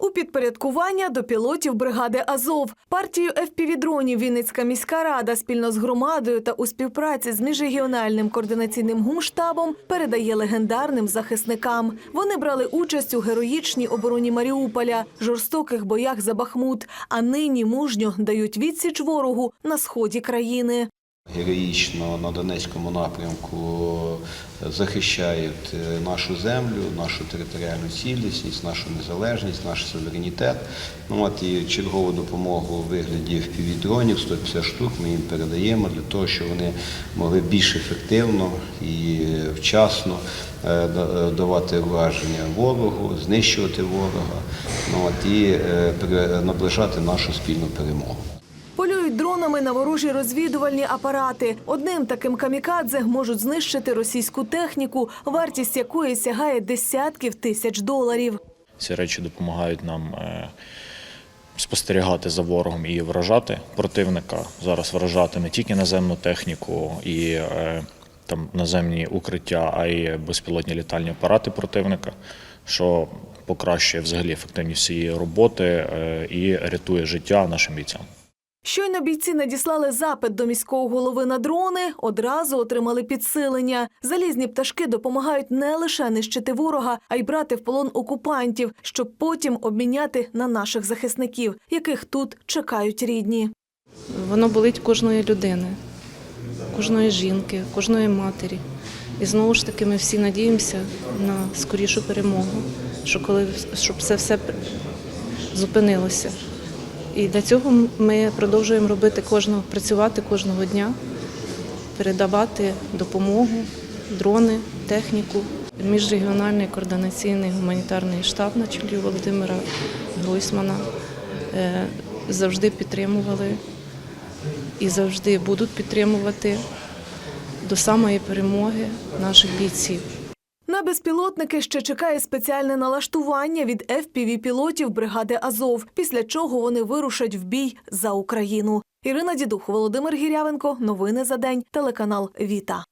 У підпорядкування до пілотів бригади Азов партію FPV-дронів Вінницька міська рада спільно з громадою та у співпраці з міжрегіональним координаційним гумштабом передає легендарним захисникам. Вони брали участь у героїчній обороні Маріуполя, жорстоких боях за Бахмут, а нині мужньо дають відсіч ворогу на сході країни. Героїчно на Донецькому напрямку захищають е, нашу землю, нашу територіальну цілісність, нашу незалежність, наш суверенітет. Ну, от і чергову допомогу у вигляді FPV-дронів, 150 штук ми їм передаємо для того, щоб вони могли більш ефективно і вчасно е, да- е, давати враження ворогу, знищувати ворога, ну, от, і е, наближати нашу спільну перемогу. Полюють дронами на ворожі розвідувальні апарати. Одним таким камікадзе можуть знищити російську техніку, вартість якої сягає десятків тисяч доларів. Ці речі допомагають нам е, спостерігати за ворогом і вражати противника. Зараз вражати не тільки наземну техніку і е, там наземні укриття, а й безпілотні літальні апарати противника, що покращує взагалі ефективність цієї роботи е, і рятує життя нашим бійцям. Щойно бійці надіслали запит до міського голови на дрони, одразу отримали підсилення. Залізні пташки допомагають не лише нищити ворога, а й брати в полон окупантів, щоб потім обміняти на наших захисників, яких тут чекають рідні. Воно болить кожної людини, кожної жінки, кожної матері. І знову ж таки ми всі надіємося на скорішу перемогу, що коли щоб це все зупинилося. І для цього ми продовжуємо робити кожного, працювати кожного дня, передавати допомогу, дрони, техніку. Міжрегіональний координаційний гуманітарний штаб на чолі Володимира Гройсмана е, завжди підтримували і завжди будуть підтримувати до самої перемоги наших бійців. На безпілотники ще чекає спеціальне налаштування від FPV-пілотів бригади Азов, після чого вони вирушать в бій за Україну. Ірина Дідух, Володимир Гірявенко. Новини за день. Телеканал Віта.